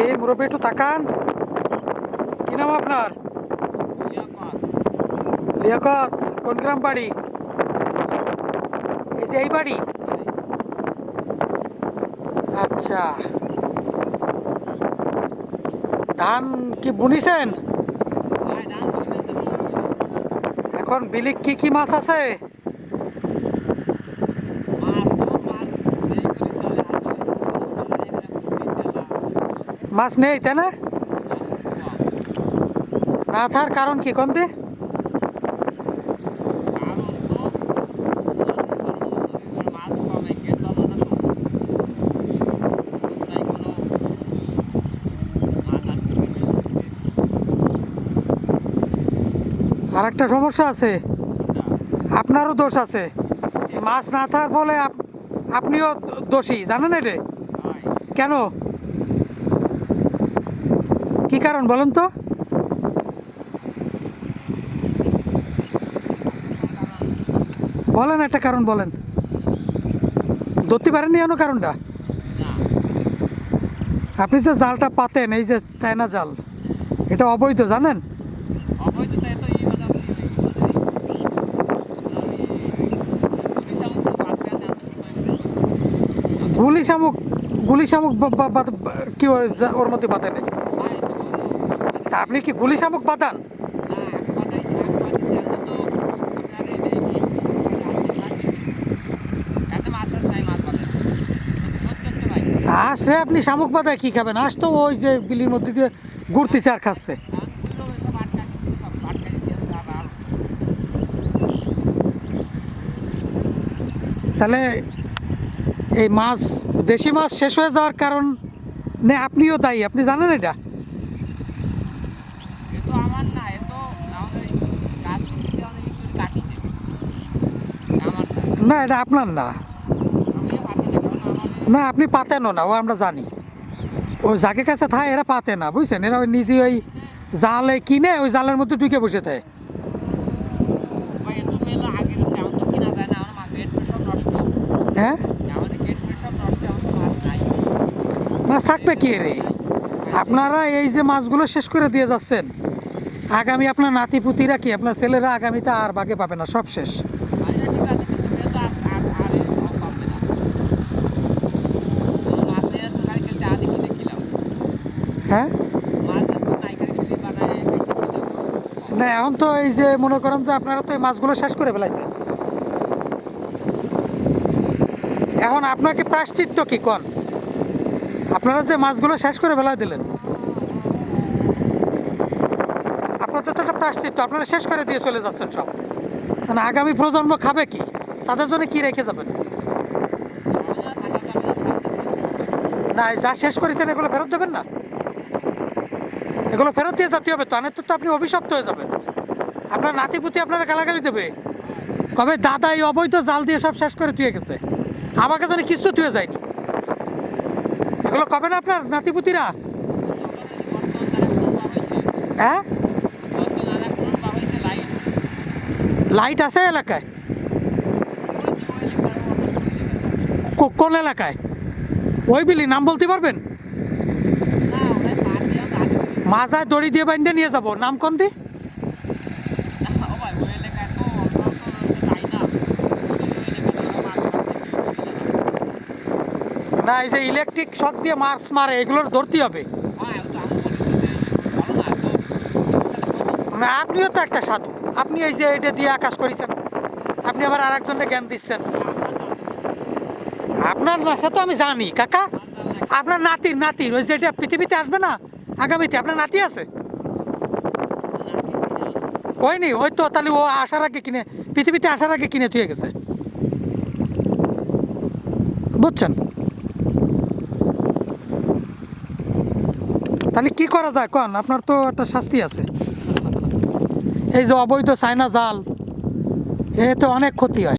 এই মুরব্বী একটু তাকান। কি নাম আপনার? লিয়াকত। কোন গ্রাম বাড়ি? এই যে এই বাড়ি? আচ্ছা। ধান কি বুনিছেন? এখন বিলিক কি কি মাছ আছে? মাছ নেই, তাই না? না থাকার কারণ কি কোনতে আর একটা সমস্যা আছে। আপনারও দোষ আছে। মাছ না থাকার ফলে আপ- আপনিও দোষী, জানেন এটা? কেন? কি কারণ বলেন তো? বলেন একটা কারণ বলেন। ধরতে পারেননি এমন কারণটা? আপনি যে জালটা পাতেন এই যে চায়না জাল এটা অবৈধ জানেন? গুলি শামুক গুলি শামুক কি ওর মধ্যে বাঁধেন এই? তা আপনি কি গুলি শামুক বাঁধান? তা সে আপনি শামুক বাঁধায় কি খাবেন? আস তো ওই যে বিলির মধ্যে দিয়ে ঘুরতেছে আর খাচ্ছে। তাহলে এই মাছ, দেশি মাছ শেষ হয়ে যাওয়ার কারণ নে আপনিও দায়ী, আপনি জানেন এটা? না, এটা আপনার না। না, আপনি পাতেনও না, ও আমরা জানি। ওই যাকে কাছে থাকে এরা পাতে না, বুঝছেন? এরা ওই নিজে ওই জালে কিনে ওই জালের মধ্যে ঢুকে বসে থাকে। হ্যাঁ? মাছ থাকবে কি রে? আপনারা এই যে মাছগুলো শেষ করে দিয়ে যাচ্ছেন, আগামী আপনার নাতি পুতিরা কি, আপনার ছেলেরা আগামীতে আর বাগে পাবে না, সব শেষ। হ্যাঁ? না, এখন তো এই যে মনে করেন যে আপনারা তো এই মাছগুলো শেষ করে ফেলাইছেন। এখন আপনাকে প্রাশ্চিত্য কি কন? আপনারা যে মাছগুলো শেষ করে ফেলাই দিলেন, আপনাদের তো একটা প্রাশ্চিত্য আপনারা শেষ করে দিয়ে চলে যাচ্ছেন সব। মানে আগামী প্রজন্ম খাবে কি? তাদের জন্য কি রেখে যাবেন? না যা শেষ করেছেন এগুলো ফেরত দেবেন না? এগুলো ফেরত দিয়ে যেতে হবে তা তো তো আপনি অভিশপ্ত হয়ে যাবেন। আপনার নাতি নাতিপুতি আপনারা গালাগালি দেবে। কবে দাদা এই অবৈধ জাল দিয়ে সব শেষ করে তুই গেছে। আমাকে যেন কিছু তুই যায়নি। এগুলো কবে না আপনার নাতি নাতিপুতিরা হ্যাঁ? লাইট আছে এলাকায়? কোন এলাকায়? ওই বিলি নাম বলতে পারবেন? মাজায় দড়ি দিয়ে বাইন্দে নিয়ে যাব। নাম কোন দি? না, এই যে ইলেকট্রিক শক দিয়ে মাছ মারে, এগুলোর ধরতে হবে। না, আপনিও তো একটা সাধু। আপনি এই যে এটা দিয়ে আকাশ করেছেন। আপনি আবার আর একজনকে জ্ঞান দিচ্ছেন। আপনার নেশা তো আমি জানি, কাকা। আপনার নাতির নাতির ওই যে এটা পৃথিবীতে আসবে না? আগামীতে আপনার নাতি আছে? ওই নি ওই তো তাহলে ও আসার আগে কিনে, পৃথিবীতে আসার আগে কিনে থুয়ে গেছে। বুঝছেন? তাহলে কি করা যায় কন? আপনার তো একটা শাস্তি আছে। এই যে অবৈধ চায়না জাল, এতে অনেক ক্ষতি হয়।